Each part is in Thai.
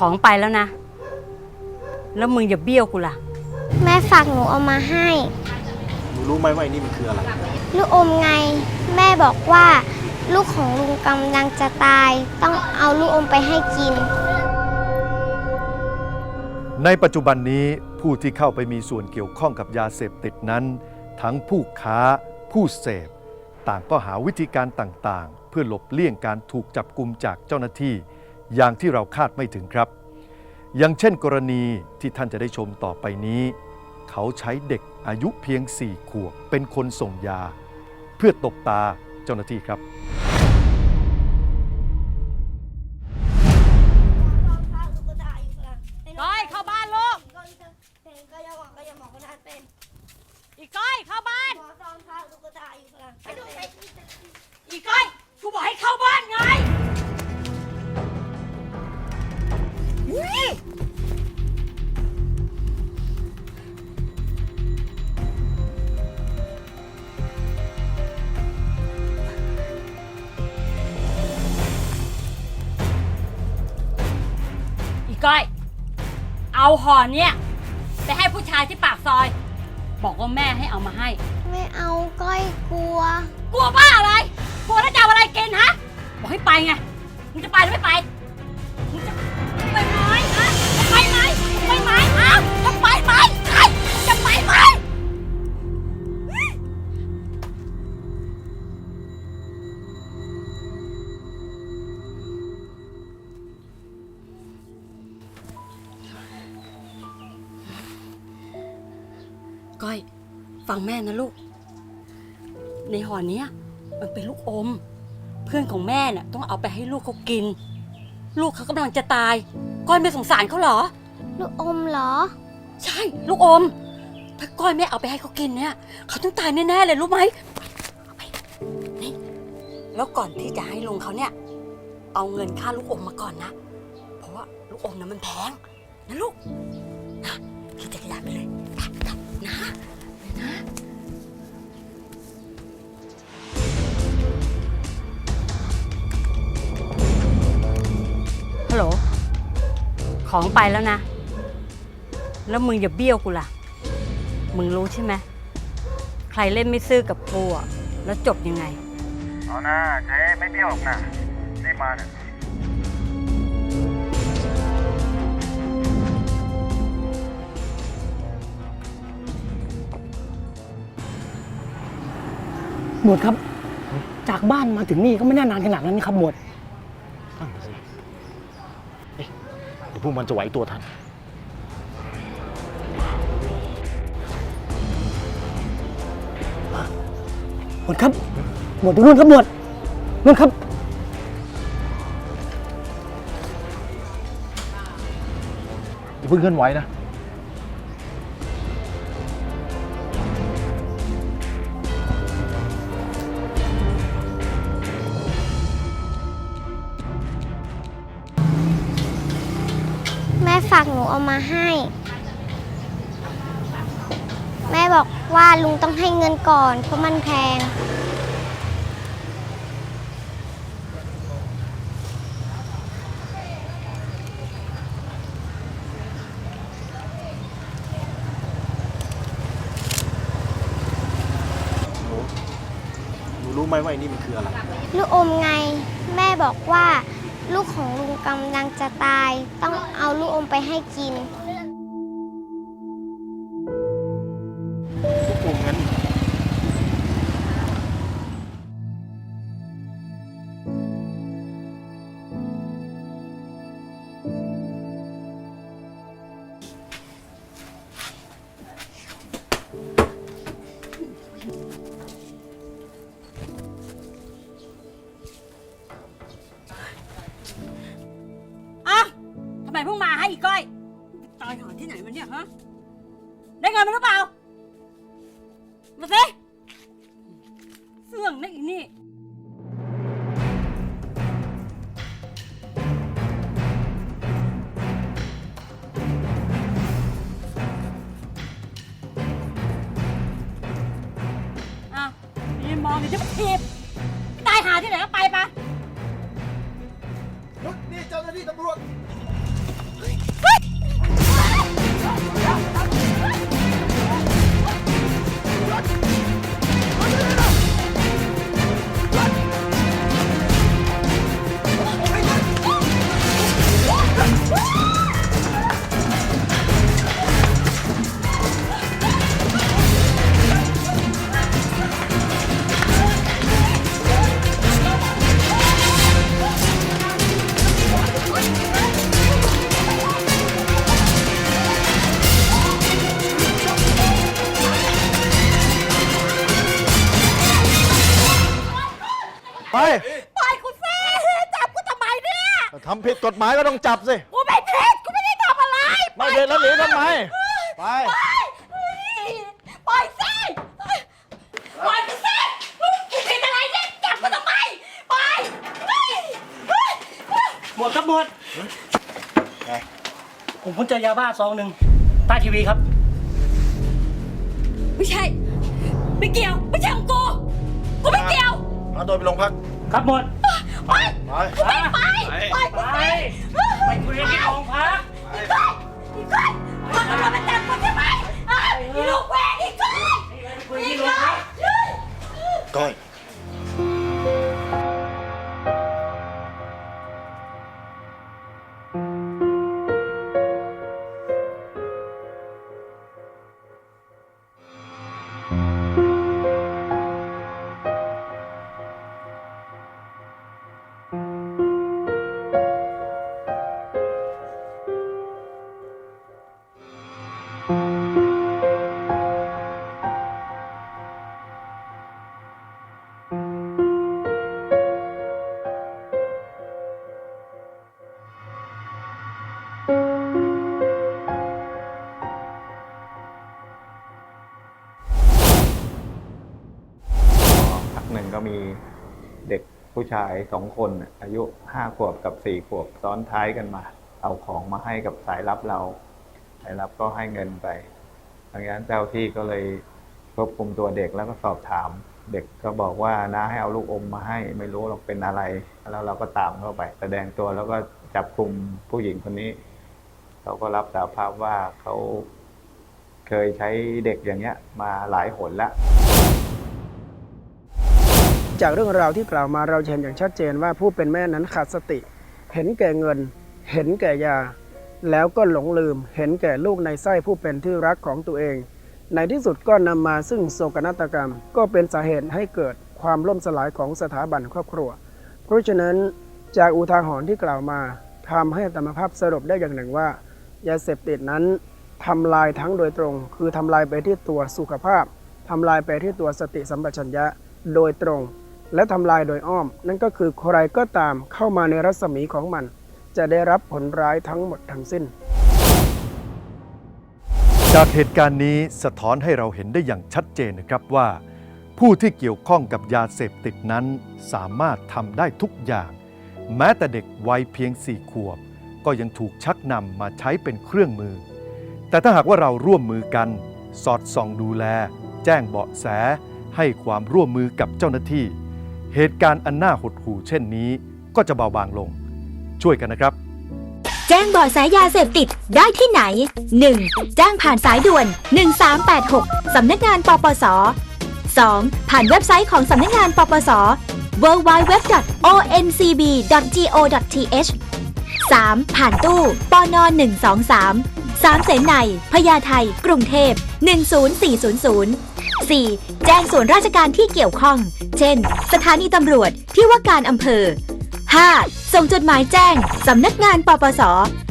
ของไปแล้วนะ แล้วมึงอย่าเบี้ยวกูล่ะ แม่ฝากหนูเอามาให้ หนูรู้ไหมว่าไอ้นี่มันคืออะไร ลูกอมไง แม่บอกว่า ลูกของลุงกำลังจะตาย ต้องเอาลูกอมไปให้กิน ในปัจจุบันนี้ผู้ที่เข้าไปมีส่วนเกี่ยวข้องกับยาเสพติดนั้น ทั้งผู้ค้าผู้เสพ ต่างก็หาวิธีการต่างๆ เพื่อหลบเลี่ยงการถูกจับกลุมจากเจ้าหน้าที่ อย่างที่เราคาดไม่ถึงครับ อย่างเช่นกรณีที่ท่านจะได้ชมต่อไปนี้ เขาใช้เด็กอายุเพียง4ขวบเป็นคนส่งยา เพื่อตบตาเจ้าหน้าที่ครับ ก้อยเข้าบ้านลูก อีกก้อยเข้าบ้าน อีกก้อยกูบอกให้เข้าบ้าน กก้อย เอาห่อเนี่ยไปให้ผู้ชายที่ปากซอย บอกว่าแม่ให้เอามาให้ ไม่เอาก้อยกลัว กลัวบ้าอะไร กลัวแล้วจะเอาอะไรกินฮะ บอกให้ไปไง มึงจะไปหรือไม่ไป มึงจะไปไหมฮะจะไปไหมไปไหมฮะจ ก้อย ฟังแม่นะลูก ในห่อเนี้ยมันเป็นลูกอม เพื่อนของแม่เนี่ยต้องเอาไปให้ลูกเขากิน ลูกเขากำลังจะตาย ก้อยไม่สงสารเขาเหรอ ลูกอมเหรอ ใช่ลูกอม ถ้าก้อยไม่เอาไปให้เขากินเนี่ยเขาต้องตายแน่ๆเลยรู้ไหมเอาไปนี่แล้วก่อนที่จะให้ลุงเขาเนี่ย เอาเงินค่าลูกอมมาก่อนนะ เพราะว่าลูกอมนะมันแพงนะลูก ของไปแล้วนะ แล้วมึงอย่าเบี้ยวกูล่ะ มึงรู้ใช่ไหมใครเล่นไม่ซื่อกับกูอะแล้วจบยังไง เอาหน้าเจ๊ไม่เบี้ยวหรอกนะรีบมาเนี่ยหมวดครับ จากบ้านมาถึงนี่ก็ไม่น่านานขนาดนั้นนะครับหมวด นั่นน่ะสิเอ๊ะเดี๋ยว พวกมันจะไหวตัวทัน หมวดครับหมวดดูนู่นครับหมวดนู่นครับ อย่าเพิ่งเคลื่อนไหวนะ เอามาให้ แม่บอกว่าลุงต้องให้เงินก่อนเพราะมันแพง หนูรู้ไหมว่าไอ้นี่มันคืออะไร ลูกอมไง แม่บอกว่า ลูกของลุงกำลังจะตาย ต้องเอาลูกอมไปให้กินำไมเพิ่งมาให้อีกก้อยตายหอนที่ไหนมันเนี่ยฮะ ได้เงินมาหรือเปล่า มาสิเสื่องนะอีนี่อ้าวยืนมองเดี๋ยวจะถีบตายหาที่ไหนก็ไปปะ นี่เจ้าหน้าที่ตำรวจำผิดกฎหมายก็ต้องจับสิ กูไม่ผิดกูไม่ได้ทำอะไรไม่ผิดแล้วหนีทำไมไปปล่อยสิปล่อยไปสิกูผิดอะไรเนี่ยจับกูทำไมปล่อยเฮ้ยเฮ้ยเฮ้ยหมวดครับหมวดผมเพิ่งเจอยาบ้าซองหนึ่งใต้ทีวีครับ ไม่ใช่ ไม่เกี่ยว ไม่ใช่ของกู กูไม่เกี่ยว เอาตัวไปโรงพัก ครับหมวด ไปไปกูไม่ไปไปไปกูไปไปไปคุยกันที่โรงพักอีกคนอีกคนมันตำรวจมาจับกูใช่ไหมอะอีลูกแหวนอีกคนคุยอีที่กโรงคพันกก้อย มีเด็กผู้ชายสองคนอายุห้าขวบกับสี่ขวบซ้อนท้ายกันมา เอาของมาให้กับสายลับเรา สายลับก็ให้เงินไปดังนั้นเจ้าที่ก็เลยควบคุมตัวเด็กแล้วก็สอบถาม เด็กก็บอกว่าน้าให้เอาลูกอมมาให้ ไม่รู้หรอกเป็นอะไร แล้วเราก็ตามเข้าไป แสดงตัวแล้วก็จับกลุ่มผู้หญิงคนนี้เขาก็รับสารภาพว่าเขาเคยใช้เด็กอย่างเงี้ย มาหลายหนแล้ว จากเรื่องราวที่กล่าวมาเราเห็นอย่างชัดเจนว่าผู้เป็นแม่นั้นขาดสติ เห็นแก่เงิน เห็นแก่ยา แล้วก็หลงลืม เห็นแก่ลูกในไส้ผู้เป็นที่รักของตัวเอง ในที่สุดก็นำมาซึ่งโศกนาฏกรรม ก็เป็นสาเหตุให้เกิดความล่มสลายของสถาบันครอบครัว เพราะฉะนั้นจากอุทาหรณ์ที่กล่าวมาทำให้ธรรมภาพสรุปได้อย่างหนึ่งว่ายาเสพติดนั้นทำลายทั้งโดยตรง คือทำลายไปที่ตัวสุขภาพทำลายไปที่ตัวสติสัมปชัญญะโดยตรง และทำลายโดยอ้อม นั่นก็คือใครก็ตามเข้ามาในรัศมีของมัน จะได้รับผลร้ายทั้งหมดทั้งสิ้น จากเหตุการณ์นี้สะท้อนให้เราเห็นได้อย่างชัดเจนนะครับว่า ผู้ที่เกี่ยวข้องกับยาเสพติดนั้น สามารถทำได้ทุกอย่าง แม้แต่เด็กวัยเพียงสี่ขวบ ก็ยังถูกชักนำมาใช้เป็นเครื่องมือ แต่ถ้าหากว่าเราร่วมมือกัน สอดส่องดูแล แจ้งเบาะแสให้ความร่วมมือกับเจ้าหน้าที่ เหตุการณ์อันน่าหดหู่เช่นนี้ก็จะเบาบางลง ช่วยกันนะครับ แจ้งเบาะแสยาเสพติดได้ที่ไหน 1. แจ้งผ่านสายด่วน 1386 สำนักงานปปส 2. ผ่านเว็บไซต์ของสำนักงานปปส www.oncb.go.th 3. ผ่านตู้ปน123 3 เสนในพญาไทกรุงเทพ 10400 4. แจ้งส่วนราชการที่เกี่ยวข้อง เช่น สถานีตำรวจที่ว่าการอำเภอ 5. ส่งจดหมายแจ้ง สำนักงานปปส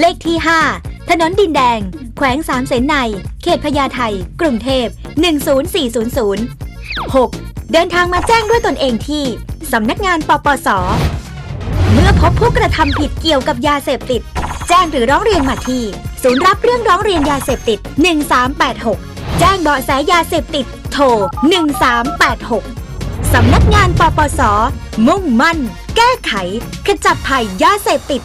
เลขที่ 5 ถนนดินแดง แขวงสามเสนใน เขตพญาไทกรุงเทพ 10400 6. เดินทางมาแจ้งด้วยตนเองที่ สำนักงานปปส เมื่อพบผู้กระทำผิดเกี่ยวกับยาเสพติด แจ้งหรือร้องเรียนมาที่ ศูนย์รับเรื่องร้องเรียนยาเสพติด 1386 แจ้งเบาะแสยาเสพติด โทร 1386 สำนักงานปปส มุ่งมั่น แก้ไข ขจัดภัยยาเสพติด